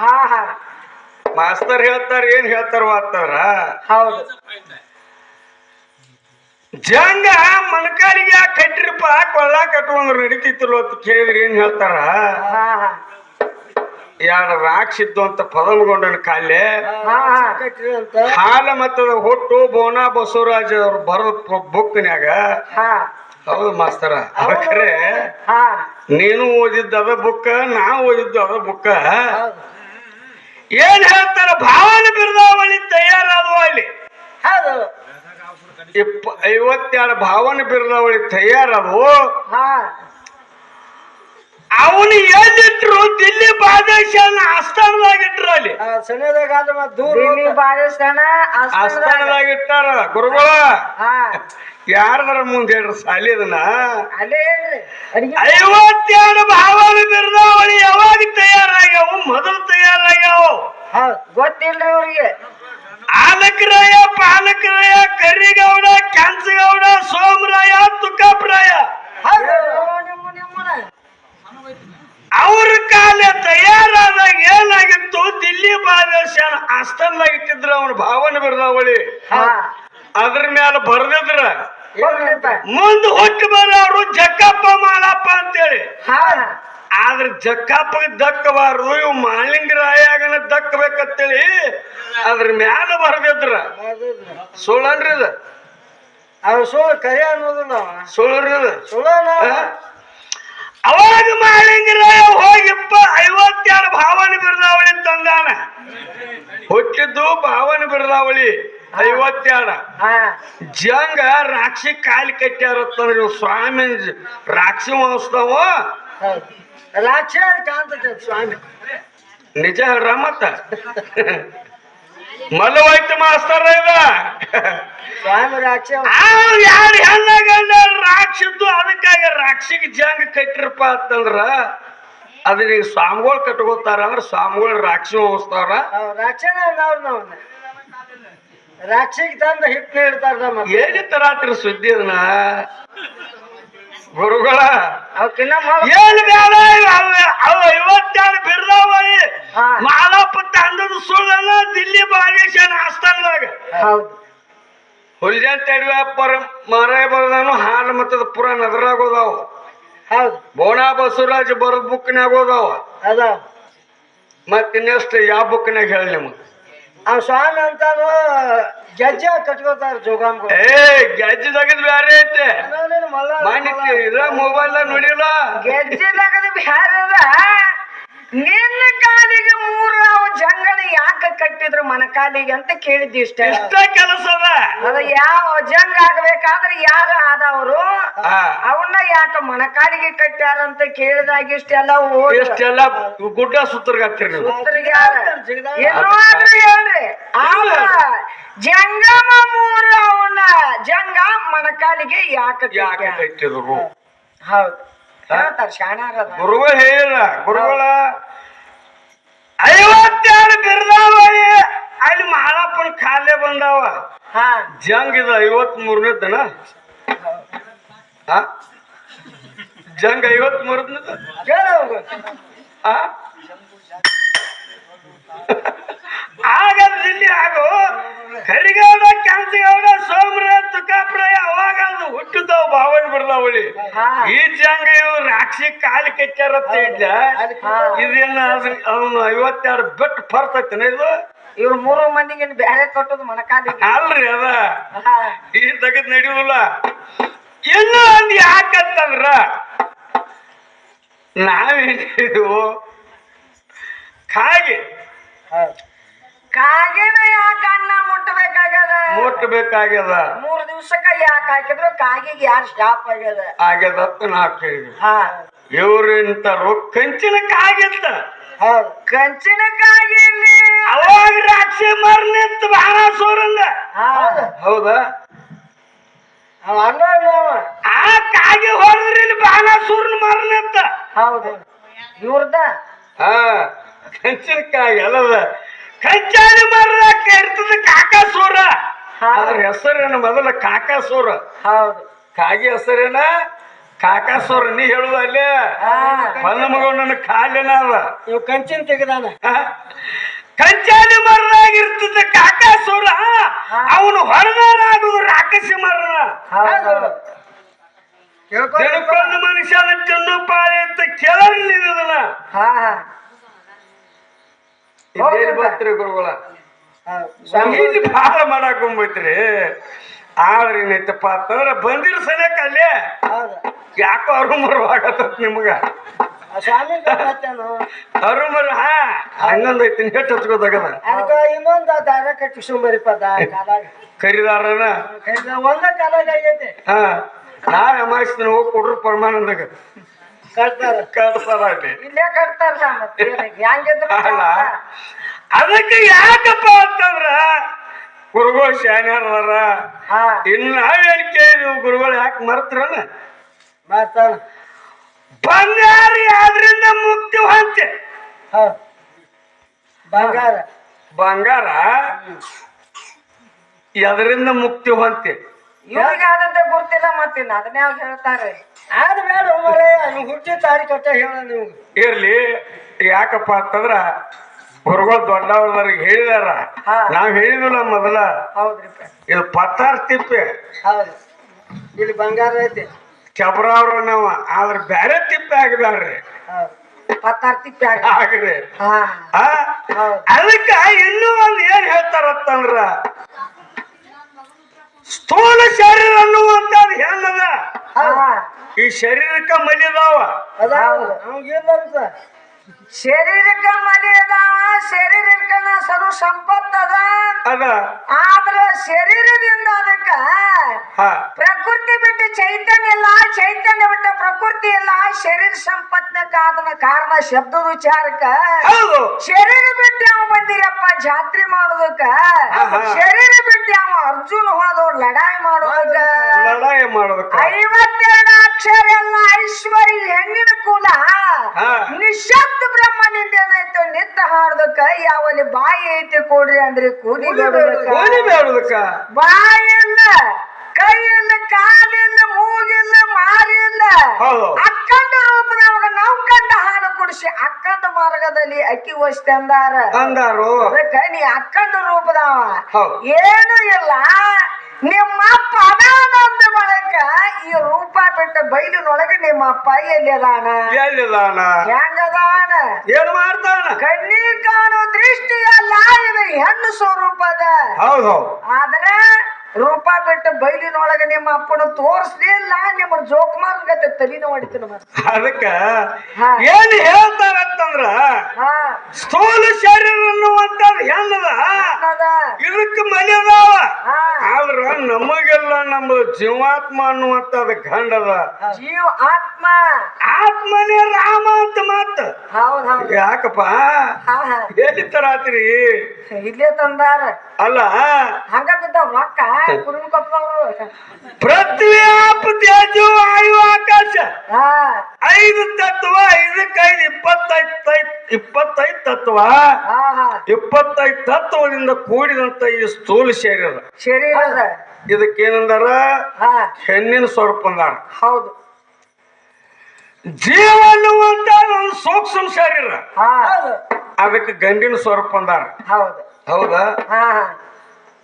ಹಾ ಹಾ. ಮಾಸ್ತರ್ ಹೇಳ್ತಾರ ಏನ್ ಹೇಳ್ತಾರ ವಾತಾರ ಹೌದು. ಜಂಗ ಮಣಕಾಲಿಗೆ ಯಾಕೆ ಕಟ್ಟಿರಪ್ಪ? ಕೊಳ್ಳ ಕಟ್ಕೊಂಡ್ರು? ನಡೀತಿತ್ತಲ್ಲ ಅಂತ ಕೇಳಿದ್ರೆ ಏನ್ ಹೇಳ್ತಾರ? ಯಾರ ರಾಕ್ಷಿದ್ದು ಅಂತ ಪದಮಗೊಂಡನ ಕಾಲೆ ಹಾ ಹಾ. ಹಾಲ ಮತ್ತದ ಹೊಟ್ಟು ಬೋನ ಬಸವರಾಜ್ ಅವ್ರು ಬರೋದ್ ಬುಕ್ನ್ಯಾಗ? ಹಾ. ಹೌದು ಮಾಸ್ತರ ಅದಕ್ಕೆ ಹಾ. ನೀನು ಓದಿದ್ದ ಅದ ಬುಕ್ಕ ನಾ ಓದಿದ್ದು ಅದ ಬುಕ್ಕ ಏನ್ ಹೇಳ್ತಾರ? ಭಾವನ ಬಿರ್ದಾವಳಿ ತಯಾರಾದವು ಅಲ್ಲಿ ಹೌದು. ಇಪ್ಪ ಐವತ್ತೆರಡು ಭಾವನ ಬಿರ್ದಾವಳಿ ತಯಾರಾದವು ಹಾ. ಅವನು ಎಲ್ಲಿಟ್ರು ದಿಲ್ಲಿ ಬಾದೇಶನ ಆಸ್ಥಾನದಾಗ ಇಟ್ರು ಅಲ್ಲಿ ಸಣ್ಣದಾಗಾದ ದೂರ ದಿಲ್ಲಿ ಬಾರಿಸ್ತಾನ ಆಸ್ಥಾನದಾಗ. ಇಟ್ಟಾರ ಗುರುಗಳ. ಹಾ. ಯಾರದರ ಮುಂದೆ ಹೇಳ್ರಿ ಸಾಲಿದನ ಅಲ್ಲೇ ಹೇಳ್ರಿ. ಅಡಿಗೆ ಐವತ್ತೆರಡು ಭಾವನ ಬಿರುದಾವಳಿ ಯಾವಾಗ ತಯಾರಾಗ್ಯಾವು? ಮೊದಲು ತಯಾರಾಗ್ಯಾವು. ಹೌದು ಗೊತ್ತಿಲ್ರಿ ಅವ್ರಿಗೆ. ಆಲಕರಾಯ ಪಾಲಕರಾಯ ಕರಿಗೌಡ ಕೆಂಚಗೌಡ ಸೋಮರಾಯ ತುಕ್ಕಪ್ರಾಯ ಹೌದು ನಿಮ್ಮ ನಿಮ್ಮನ ಅವ್ರ ಕಾಲ ತಯಾರಾದಾಗ ಏನಾಗಿತ್ತು ದಿಲ್ಲಿ ಬಾದೇಶನ ಇಟ್ಟಿದ್ರ ಅವನ ಭಾವನೆ ಬರ್ದಾವಳಿ. ಅದ್ರ ಮ್ಯಾಲ ಬರ್ದಿದ್ರ ಮುಂದ್ ಹುಟ್ಟು ಬರ ಅವರು ಜಕ್ಕಪ್ಪ ಮಾಲಪ್ಪ ಅಂತೇಳಿ. ಆದ್ರ ಜಕ್ಕಪ್ಪ ದಕ್ಕಬಾರ್ದು ಇವ್ ಮಾಲಿಂಗರಾಯಾಗನ ದಕ್ಕಬೇಕಂತೇಳಿ ಅದ್ರ ಮ್ಯಾಲ ಬರ್ದಿದ್ರ. ಸುಳ್ಳನ್ರಿ ಅದು ಸುಳ್ಳು ಕರಿ ಅನ್ನೋದಿಲ್ಲ ಅವ. ಸುಳ್ಳ್ರಿ ಇದು ಸುಳ್ಳನ ಆ? ಅವಾಗ ಮಾಲಿಂಗರಾಯ ಹೋಗಿಪ್ಪ ಐವತ್ತೆರಡು ಭಾವನ ಬಿರ್ದಾವಳಿ ತಂದಾನ. ಹುಟ್ಟಿದ್ದು ಭಾವನ ಬಿರ್ದಾವಳಿ ಐವತ್ತೆರಡ ಜಂಗ ರಾಕ್ಷಿ ಕಾಲು ಕಟ್ಟ್ಯಾರ ಸ್ವಾಮಿ ರಾಕ್ಷಿ ಮಹೋತ್ಸವ ರಾಕ್ಷಿ ಕಾಣ್ತದೆ ಸ್ವಾಮಿ. ನಿಜ ಹೇಳ್ರ ಮತ್ತ? ಮಲ್ಲವೈತ ಮಾಸ್ತರ ಇದ. ಸ್ವಾಮಿ ರಾಕ್ಷಸ ಯಾರು ಹೆಣ್ಣ ಗಂಡ ರಾಕ್ಷಿದ್ದು ಅದಕ್ಕಾಗಿ ರಾಕ್ಷಿಗೆ ಜಂಗ ಕಟ್ಟಿರಪ್ಪ ಅಂತಂದ್ರ ಅದನ್ನ ಈಗ ಸ್ವಾಮಿಗಳು ಕಟ್ಕೋತಾರ ಅಂದ್ರ ಸ್ವಾಮಿಗಳು ರಾಕ್ಷಿ ಹೋಗಿಸ್ತಾರ. ನಾವು. ರಾಕ್ಷಿಗೆ ತಂದ ಹಿಟ್ಟು ನೀಡ್ತಾರ ನಮ್ಮ ಏನಿತ್ತ ರಾತ್ರಿ ಸುದ್ದಿ ಅದನ್ನ? ಗುರುಗಳ. ಅವ್ ಏನ್ ಬೇಡ ಅವ ಐವತ್ತೆರಡು ಬಿರ್ದಾವಳಿ ಹಾ. ಮಾಲಪ್ಪ ತಂದದ ಸುಳ್ಳನ ದಿಲ್ಲಿ ಬಾಗೇಶನ ಆಸ್ಥಾನದಾಗ ಹುಲ್ಜನ್ ತಡಿವ ಪರ ಮಾರಾಯ ಬರದಾನು ಹಾಲು ಮತ್ತದ ಪುರ ನಗರಾಗ ಹೋದಾವ. ಹೌದು. ಬೋಣ ಬಸವರಾಜ್ ಬರದ ಬುಕ್ನ್ಯಾಗ ಹೋದಾವ. ಅದ. ನೆಕ್ಸ್ಟ್ ಯಾವ ಬುಕ್ನ್ಯಾಗ ಹೇಳಿ ನಿಮ್ಗೆ? ಆ ಸ್ವಾಮಿ ಅಂತಾನು ಗೆಜ್ಜೆ ಕಟ್ಕೋತಾರ ಜೋಗಾಮ್ ಏ ಗೆಜ್ಜೆ ತೆಗೆದ್ ಬ್ಯಾರೆ ಐತೆ. ಮಾಣಿಕ್ಯ ಇದ ಮೊಬೈಲ್ ನೋಡಿಲ್ಲ. ಗೆಜ್ಜೆದಾಗದ ಬ್ಯಾರದ ನಿನ್ನ ಕಾಲಿಗೆ ಮೂರು ಅವ ಜಂಗಣ ಯಾಕ ಕಟ್ಟಿದ್ರು ಮನಕಾಲಿಗೆ ಅಂತ ಕೇಳಿದ್ದಿ ಇಷ್ಟ. ಇಷ್ಟ ಕೆಲಸ ಅದ. ಯಾವ ಜಂಗ ಆಗ್ಬೇಕಾದ್ರೆ ಯಾರ ಆದವರು ಅವನ್ನ ಯಾಕ ಮಣಕಾಲಿಗೆ ಕಟ್ಟ್ಯಾರ ಅಂತ ಕೇಳಿದಾಗ ಇಷ್ಟೆಲ್ಲ ಇಷ್ಟೆಲ್ಲ ಗುಡ್ಡ ಸುತ್ತರ್ಗ ಹೇಳ್ರಿ. ಆವ ಜಂಗಮ ಮೂರು ಅವನ ಜಂಗ ಮಣಕಾಲಿಗೆ ಯಾಕ ಯಾಕೆ ಕಟ್ಟಿದ್ರು? ಹೌದು. ಹೇಳ್ತಾರ ಶಾಣಾರದ ಗುರುಗಳು ಹೇಳ ಗುರುಗಳ ಐವತ್ತೆರಡು ಬಿರ್ದಾವ ಅಲ್ಲಿ ಮಾಲಪ್ಪನ ಖಾಲೆ ಬಂದಾವ. ಹಾ. ಜಂಗ್ ಇದು ಐವತ್ ಮೂರನೇ ದನ? ಜಂಗ್ ಐವತ್ ಮೂರನೇದ ಕೇಳೋಗು ಆ? ಆಗ. ಕರಿಗೌಡ ಕೆಂಚಗೌಡ ಸೋಮರ ತುಕಾಪುರ ಅವಾಗ ಹುಟ್ಟಿದವು ಭಾವನೆ ಬಿರ್ದಾವಳಿ ಹಾ. ಈ ಜಂಗ ಇವ್ ರಾಕ್ಷಿ ಕಾಲು ಕೆಚ್ಚಾರತ್ತ ಇದ್ದ ಇದನ್ನ ಇದೇನ ಅವನು ಐವತ್ತೆರಡು ಬಿಟ್ಟು ಬರ್ತೈತನ ಇದು? ಇವ್ರ ಮೂರು ಮಂದಿಗೆ ಬೇರೆ ಕೊಟ್ಟದ್ ಮನಕಾಲಿ ಅಲ್ರಿ ಅದ. ಈ ತಗದ್ ನಡೆಯುದಿಲ್ಲ. ಇನ್ನು ಒಂದ್ ಯಾಕಂತಂದ್ರ ನಾವೇನಿದ್ವು? ಕಾಗೆ. ಕಾಗಿನ ಯಾಕ ಅಣ್ಣ ಮುಟ್ಟಬೇಕಾಗ್ಯದ ಮುಟ್ಟಬೇಕಾಗ್ಯದ ಮೂರ್ ದಿವ್ಸಕ್ಕ ಯಾಕೆ ಹಾಕಿದ್ರು? ಕಾಗಿಗೆ ಯಾರು ಸ್ಟಾಪ್ ಆಗ್ಯದ? ಆಗ್ಯದ ನಾ ಕೇಳಿದ್ವಿ ಹಾ. ಇವ್ರಿಂತ ಕಂಚಿನ ಕಾಗಿತ್ತ ಹೌದು. ಕಂಚಿನ ಕಾಗಿ ಇಲ್ಲಿ? ಅವಾಗ ರಾಕ್ಷಿ ಮರ್ನಿತ್ತು ಬಾಣಾಸೂರಂದ ಹೌದು? ಹೌದಾ. ಆ ಕಾಗೆ ಹೊಡೆದ್ರಿ ಇಲ್ಲಿ ಬಾಣಾಸೂರನ್ ಮರ್ನಿತ್ತ ಹೌದು. ಇವ್ರದ? ಹಾ. ಕಂಚಿನ ಕಾಯಿ ಅಲ್ಲದ. ಕಂಚಾಲಿ ಮರ್ರ ಇರ್ತದ ಕಾಕಾಸೂರ. ಅದ್ರ ಹೆಸರೇನು ಮೊದಲ ಕಾಕಾಸೂರ. ಹೌದು. ಕಾಗೆ ಹೆಸರೇನ? ಕಾಕಾಸೂರ ನೀ ಹೇಳುದ ಅಲ್ಲೇ? ಬಂದ ಮಗ ನನ್ನ ಕಾಲಿನ ಅದ. ಇವ್ ಕಂಚಿನ ತೆಗೆದಾನ? ಕಂಚಾಲಿ ಮರನಾಗಿರ್ತಿದ್ದ ಕಾಕಾಸೂರ. ಅವನು ಹೊರನಾಗುದು ರಾಕ್ಷಸಿ ಮರನ. ಹೌದು. ತಿಳ್ಕೊಂಡ ಮನುಷ್ಯನ ತಿನ್ನು ಪಾಳೆ ಅಂತ ಕೇಳಲಿಲ್ಲ ಬರ್ತೀರಿ ಗುರುಗಳ? ಇಲ್ಲಿ ಭಾಳ ಮಾಡಕ್ ಹೋಗ್ಬೈತ್ರಿ ಆದ್ರೆ ಏನೈತಪ್ಪ ಅಂತಂದ್ರ ಬಂದಿರ ಸನೇಕ ಅಲ್ಲೇ. ಯಾಕೋ ಅರುಮರವಾಗತ್ತ ನಿಮ್ಗ. ಆ ಸ್ವಾಮಿ ಗೊತ್ತಾನು ಅರುಮರ ಹಾ. ಹಂಗಂದೈತಿ ನೆಟ್ ಹಚ್ಕೋದಾಗದ. ಅದಕ್ಕ ಇನ್ನೊಂದ ದಾರ ಕಟ್ಟಿಸ್ಕೊಂಬರಿಪ್ಪ ಕರಿದಾರನ? ಒಂದ ಕಾಲಾಗ ಆಗೈತೆ. ಹಾ. ನಾಳೆ ಅಮಾಯಿಸ್ತೀನಿ ಹೋಗಿ ಕೊಡ್ರು ಪರಮಾನಂದಾಗ. ಕಟ್ತಾರ ಅಲ್ಲಿ. ಇಲ್ಲೇ ಕಟ್ತಾರ ಹೆಂಗಿದ್ರು ಅದಕ್ಕೆ ಯಾಕಪ್ಪ ಅಂತಂದ್ರ ಗುರುಗಳು ಶಾನ್ಯಾರ ಹಾ. ಇನ್ನು ನಾವೇನ್ ನೀವು ಗುರುಗಳು ಯಾಕೆ ಮರ್ತ್ರನ ಮಾತಾಡ ಬಂಗಾರ ಆದ್ರಿಂದ ಮುಕ್ತಿ ಹೊಂತೆ ಬಂಗಾರ. ಬಂಗಾರ ಎದರಿಂದ ಮುಕ್ತಿ ಹೊಂತೆ ಇವ್ರಿಗೆ ಆದದ್ದೇ ಗುರ್ತಿಲ್ಲ ಮತ್ತೆ ಅದನ್ನ ಯಾವಾಗ ಹೇಳ್ತಾರೆ. ಆದ ಬೇಡ ಹುಟ್ಟಿ ತಾರಿ ಕಟ್ಟ ಹೇಳ ನೀವು ಇರ್ಲಿ ಯಾಕಪ್ಪ ಅಂತಂದ್ರ ಗುರುಗಳು ದೊಡ್ಡವ್ರಿಗೆ ಹೇಳಿದಾರ. ಹಾ. ನಾವ್ ಹೇಳಿದಿಲ್ಲ ಮೊದಲ. ಹೌದ್ರಿಪ್ಪ ಇದು ಪತ್ತಾರ್ ತಿಪ್ಪೆ. ಹೌದು. ಇಲ್ಲಿ ಬಂಗಾರ ಐತಿ. ಕೆಬ್ರವ್ರ ನಾವ ಆದ್ರ ಬ್ಯಾರೆ ತಿಪ್ಪೆ ಆಗಬ್ಯಾಡ್ರಿ. ಹೌದು. ಪತ್ತಾರು ತಿಪ್ಪಿ ಆಗ ಆಗ್ರಿ ಹಾ. ಆ? ಹೌದು. ಅದಕ್ಕ ಇನ್ನೂ ಒಂದ್ ಏನ್ ಹೇಳ್ತಾರತ್ತಂದ್ರ ಸ್ಥೂಲ ಶರೀರ ಅನ್ನುವಂತ ಹೆಂಗದ? ಹಾ. ಈ ಶರೀರಕ್ಕ ಮಲಿದಾವ. ಅದ ಅವ್ಗಿಲ್ಲ ಶರೀರಕ್ಕ ಮನೆ ಅದಾವ ಶರೀರಕ್ಕ ಸರ್ವ ಸಂಪತ್ತದ ಅದ. ಆದ್ರ ಶರೀರದಿಂದ ಅದಕ್ಕ ಪ್ರಕೃತಿ ಬಿಟ್ಟು ಚೈತನ್ಯ ಇಲ್ಲ ಚೈತನ್ಯ ಬಿಟ್ಟ ಪ್ರಕೃತಿ ಇಲ್ಲ ಶರೀರ ಸಂಪತ್ನಕ್ಕ ಅದನ್ನ ಕಾರಣ ಶಬ್ದದ ವಿಚಾರಕ್ಕ ಶರೀರ ಬಿಟ್ಟು ಯಾವ ಬಂದಿರಪ್ಪ ಜಾತ್ರೆ ಮಾಡೋದಕ್ಕ. ಶರೀರ ಬಿಟ್ಟು ಯಾವ ಅರ್ಜುನ ಹೋದವ್ರು ಲಡಾಯಿ ಮಾಡೋದಕ್ಕ. ಲಡಾಯಿ ಮಾಡೋದಕ್ಕ. ಐವತ್ತೆರಡು ಅಕ್ಷರ ಎಲ್ಲ ಐಶ್ವರ್ಯ ಹೆಣ್ಣಿನ ಕುಲ. ನಿಶಬ್ದ ಬ್ರಹ್ಮನಿಂದ ಏನಾಯ್ತು? ನಿತ್ತ ಹಾಡ್ದಕ್ಕ ಯಾವಲ್ಲಿ ಬಾಯಿ ಐತಿ ಕೊಡ್ರಿ ಅಂದ್ರೆ ಕೂಲಿ ಬೇಡದಕ್ಕ? ಬಾಯಿಲ್ಲ ಕೈಯಿಲ್ಲ ಕಾಲಿಲ್ಲ ಮೂಗಿಲ್ಲ ಮಾರಿಲ್ಲ ಅಕ್ಕಂಡ ರೂಪದವಾಗ ನಾವು ಕಂಡ ಹಾಲು ಕುಡಿಸಿ ಅಕ್ಕಂಡ ಮಾರ್ಗದಲ್ಲಿ ಅಕ್ಕಿ ವಸ್ತಿ ಅಂದಾರ. ಅಂದಾರು. ಅದಕ್ಕ ನೀ ಅಕ್ಕಂಡ ರೂಪದವ. ಏನು ಇಲ್ಲ. ನಿಮ್ಮ ಅಪ್ಪ ಅದಾನಂದ ಬಳಕ ಈ ರೂಪ ಬಿಟ್ಟ ಬೈಲಿನೊಳಗೆ ನಿಮ್ಮ ಅಪ್ಪ ಎಲ್ಲಿ ಅದಾನ? ಎಲ್ಲಿದಾನ ಹೆಂಗದಾನ ಏನ್ ಮಾಡ್ತಾನ? ಕಣ್ಣಿ ಕಾಣೋ ದೃಷ್ಟಿಯಲ್ಲ ಇದು ಹೆಣ್ಣು ಸ್ವರೂಪದ. ಹೌದು ಹೌದು. ಆದ್ರೆ ರೂಪ ಬಿಟ್ಟು ಬೈಲಿನೊಳಗೆ ನಿಮ್ಮ ಅಪ್ಪನ ತೋರಿಸ್ಲಿಲ್ಲ ನಿಮ್ಮ ಜೋಕ್ ಗತೆ ತಲಿನ ಹೊಡಿತೀನಿ ಅದಕ್ಕ. ಏನ್ ಹೇಳ್ತಾರಂತಂದ್ರ ಸ್ಥೂಲ ಶರೀರ ಅನ್ನುವಂಥದ್ದು ಹೆಂಗದ? ಇದಕ್ಕೆ ಮನೆ ಅದಾವ ಆದ್ರ ನಮಗೆಲ್ಲ ನಮ್ಮ ಜೀವಾತ್ಮ ಅನ್ನುವಂಥದ್ದು ಗಂಡದ. ಜೀವ ಆತ್ಮ. ಆತ್ಮನೇ ರಾಮ ಅಂತ ಮಾತ. ಯಾಕಪ್ಪ? ಎಲ್ಲಿ ತರಾತ್ರಿ ಇಲ್ಲೇ ತಂದಾರ. ಅಲ್ಲ? ಹಂಗ ಬಿದ್ದಾವ ರೊಕ್ಕ. ಕೊಪ್ಪದವ್ರು ಪೃಥ್ವಿ ಆಪ ತೇಜು ವಾಯು ಆಕಾಶ. ಐದು ತತ್ವ ಐದಕ್ಕೈದು ಇಪ್ಪತ್ತೈದು ಇಪ್ಪತ್ತೈದು ತತ್ವ. ಹಾ ಹಾ. ಇಪ್ಪತ್ತೈದು ತತ್ವದಿಂದ ಕೂಡಿದಂತ ಈ ಸ್ಥೂಲ ಶರೀರ. ಇದಕ್ಕೇನಂದಾರ? ಹಾ. ಹೆಣ್ಣಿನ ಸ್ವರೂಪ ಅಂದಾರ. ಹೌದು. ಜೀವ ಅನ್ನುವಂತ ಸೂಕ್ಷ್ಮ ಶರೀರ. ಅದಕ್ಕೆ ಗಂಡಿನ ಸ್ವರೂಪ ಅಂದಾರ. ಹೌದು. ಹೌದಾ?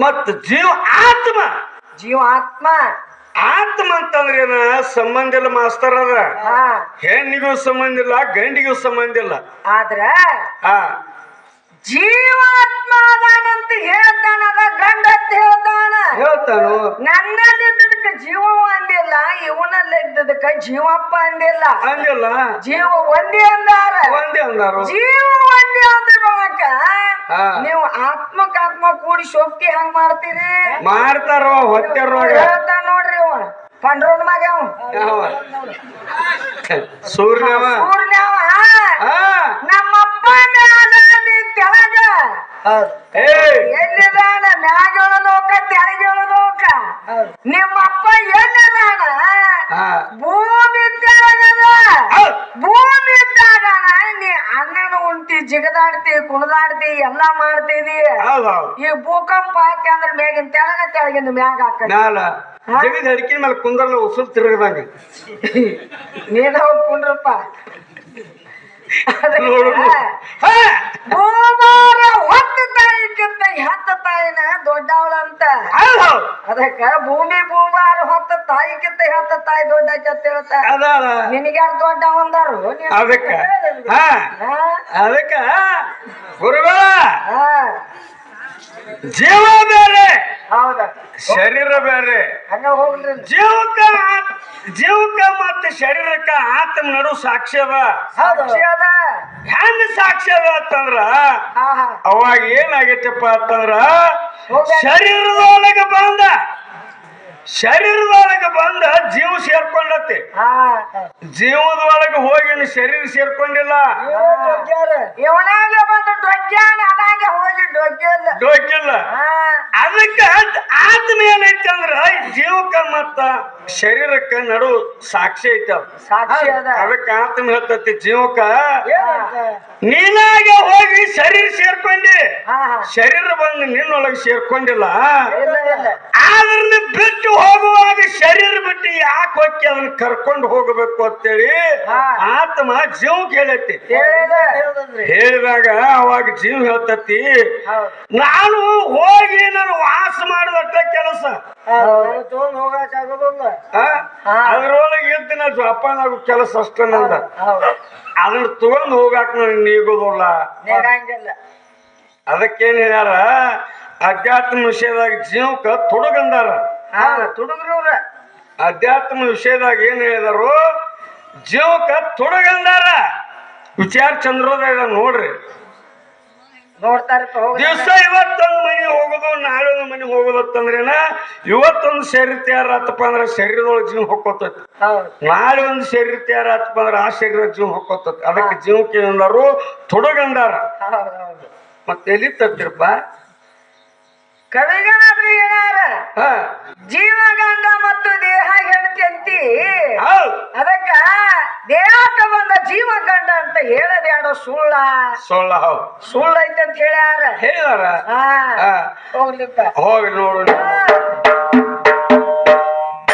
ಮತ್ ಜೀವ ಆತ್ಮ. ಜೀವ ಆತ್ಮ. ಆತ್ಮ ಅಂತಂದ್ರೆ ಏನ? ಸಂಬಂಧ ಇಲ್ಲ ಮಾಸ್ತರ್ ಅದ. ಹೆಣ್ಣಿಗೂ ಸಂಬಂಧ ಇಲ್ಲ ಗಂಡಿಗೂ ಸಂಬಂಧ ಇಲ್ಲ. ಆದ್ರ ಜೀವಾತ್ಮ ಅದಾನಂತ ಅದ ಗಂಡ ಅಂತ ಹೇಳ್ತಾನ. ಹೇಳ್ತಾನು? ನನ್ನಲ್ಲಿದ್ದದಕ್ಕ ಜೀವ ಅಂದಿಲ್ಲ ಇವನಲ್ಲಿದ್ದದಕ್ಕ ಜೀವಪ್ಪ ಅಂದಿಲ್ಲ. ಅಂದಿಲ್ಲ. ಜೀವ ಒಂದೇ ಅಂದಾರ. ಒಂದೇ ಅಂದಾರು. ಜೀವ ಒಂದೇ ಅಂದ ಬಳಕ ನೀವು ಆತ್ಮಕಾತ್ಮ ಕೂಡಿ ಶೋಕ್ತಿ ಹೆಂಗ್ ಮಾಡ್ತೀರಿ? ಮಾಡ್ತಾರೋ ಹೊತ್ತೆರೋಗ ಹೇಳ್ತಾನ ನೋಡ್ರಿ ಅವ ಪಂಡ್ರೋಡ್ ಮಗ ಸೂರ್ಯವ? ಊರ್ನ್ಯಾವ ಎಲ್ಲಿದಾನ ಮ್ಯಾಗಳ ಲೋಕ ತೆಳಗಳ ಲೋಕ ನಿಮ್ಮ ನಿಮ್ಮಪ್ಪ ಎಲ್ಲಿದಾನ ಭೂಮಿ ತೆಳಗದ ಭೂಮಿ ಇದ್ದಾಗ ನೀ ಅನ್ನನ ಉಂಟಿ ಜಿಗದಾಡ್ತಿ ಕುಣದಾಡ್ತಿ ಎಲ್ಲ ಮಾಡ್ತಿದಿ ಈ ಭೂಕಂಪ ಹಾಕಿ ಅಂದ್ರೆ ಮ್ಯಾಗಿನ ತೆಳಗ ತೆಳಗಿಂದ ಮ್ಯಾಗ ಹಾಕ ಜಗದ ಹಡಕಿನ ಮೇಲೆ ಕುಂದ್ರಲ್ಲ ಉಸುರು ತಿರುಗದಂಗ. ನೀನ ಕುಂಡ್ರಪ್ಪ. ಭೂಮಾರ ಹೊತ್ತ ತಾಯಿಕ್ಕಿಂತ ಹೆತ್ತ ತಾಯಿನ ದೊಡ್ಡವಳಂತ. ಅದಕ್ಕ ಭೂಮಿ ಭೂಮಾರ ಹೊತ್ತ ತಾಯಿಕ್ಕಿಂತ ಹೆತ್ತ ತಾಯಿ ದೊಡ್ಡ ಅಂತ ಹೇಳ್ತಾರ ಅದಾರ ನಿನಗ್ಯಾರು ದೊಡ್ಡ ಒಂದಾರು ಅದಕ್ಕ? ಅದಕ್ಕ. ಗುರುಗಳ. ಜೀವ ಬೇರೆ ಹೌದ? ಶರೀರ ಬೇರೆ. ಹಂಗ ಹೋಗ್ರಿ ಜೀವಕ್ಕ ಜೀವಕ್ಕ ಮತ್ತೆ ಶರೀರಕ್ಕ ಆತ್ಮ ನಡು ಸಾಕ್ಷಿ ಅದ. ಸಾಕ್ಷಿ ಅದ. ಹೆಂಗ ಸಾಕ್ಷಿ ಅದ ಅಂತಂದ್ರ ಅವಾಗ ಏನಾಗೈತಪ್ಪ ಅಂತಂದ್ರ. ಶರೀರದೊಳಗ ಬಂದ ಶರೀರದೊಳಗ ಬಂದ ಜೀವ ಸೇರ್ಕೊಂಡತಿ ಜೀವದ ಒಳಗ ಹೋಗಿ ಶರೀರ ಸೇರ್ಕೊಂಡಿಲ್ಲ. ಡೊಕ್ಕಿಲ್ಲ ಅದಕ್ಕ ಆತ್ಮ ಏನೈತಿ ಅಂದ್ರ ಜೀವಕ್ಕ ಮತ್ತ ಶರೀರಕ್ಕ ನಡು ಸಾಕ್ಷಿ ಐತಿ. ಸಾಕ್ಷಿ ಅದ. ಅದಕ್ಕ ಆತ್ಮ ಹೇಳ್ತತಿ ಜೀವಕ್ಕ. ನೀನಾಗೆ ಹೋಗಿ ಶರೀರ ಸೇರ್ಕೊಂಡಿ. ಶರೀರ ಬಂದು ನಿನ್ನೊಳಗೆ ಸೇರ್ಕೊಂಡಿಲ್ಲ. ಆದ್ರಿಂದ ಬಿಟ್ಟು ಹೋಗುವಾಗ ಶರೀರ ಬಿಟ್ಟು ಯಾಕೆ ಹೋಗಿ ಅದನ್ನ ಕರ್ಕೊಂಡು ಹೋಗಬೇಕು ಅಂತೇಳಿ. ಆತ್ಮ ಜೀವಕ್ಕೆ ಹೇಳತಿ. ಹೇಳಿದಾಗ ಅವಾಗ ಜೀವ ಹೇಳ್ತತಿ ನಾನು ಹೋಗಿ ನಾನು ವಾಸ ಮಾಡುವಂತ ಕೆಲಸ. ತಗೊಂಡ್ ಅದ್ರೊಳಗೆ ಇದ್ದು ನಾ ನಾವು ಕೆಲಸ ಅಷ್ಟ ನಂದ. ಅದನ್ನ ತಗೊಂಡ್ ಹೋಗಾಕ ನನಗೆ ನೀಗೋದಿಲ್ಲ. ಅದಕ್ಕೇನ ಹೇಳ್ಯಾರ? ಅಧ್ಯಾತ್ಮ ವಿಷಯದಾಗ ಜೀವಕ ತುಡುಗಂದಾರ. ತುಡುಗ್ರಿ ಅಧ್ಯಾತ್ಮ ವಿಷಯದಾಗ ಏನ್ ಹೇಳಿದಾರು? ಜೀವಕ ತುಡುಗಂದಾರ. ವಿಚಾರ ಚಂದ್ರೋದಯ ನೋಡ್ರಿ. ನೋಡ್ತಾರಪ್ಪ ದಿವಸ ಇವತ್ತೊಂದು ಮನೆ ಹೋಗೋದು ನಾಳೆ ಒಂದು ಮನೆ ಹೋಗೋದು ಅಂತಂದ್ರೇನ ಇವತ್ತೊಂದು ಶರೀರ ತಯಾರ ಆತಪ್ಪ ಅಂದ್ರೆ ಶರೀರದೊಳಗೆ ಜೀವ ಹೊಕ್ಕೋತೈತಿ. ನಾಳೆ ಒಂದು ಶರೀರ ತಯಾರ ಆತಪ್ಪ ಅಂದ್ರೆ ಆ ಶರೀರ ಜೀವ ಹೊಕ್ಕೋತೈತಿ. ಅದಕ್ಕೆ ಜೀವಕ್ಕೆ ಅಂದರು ತೊಡಗಂದಾರ ಮತ್ತೆ ಎಲ್ಲಿ ತಪ್ಪಿರಪ್ಪ ಕವಿಗಳಾದ್ರೂ ಏನಾರ? ಜೀವಗಂಡ ಮತ್ತು ದೇಹ ಹೆಂಡತಿ ಅಂತಿ? ಅದಕ್ಕ ದೇಹಕ್ಕ ಬಂದ ಜೀವಗಂಡ ಅಂತ ಹೇಳಬೇಡ ಸುಳ್ಳ? ಸುಳ್ಳು ಹೌದ್. ಸುಳ್ಳು ಐತೆ ಅಂತ ಹೇಳ್ಯಾರ? ಹೇಳ್ಯಾರ. ಹೋಗ್ಲಿಪ್ಪ ಹೋಗಿ ನೋಡು.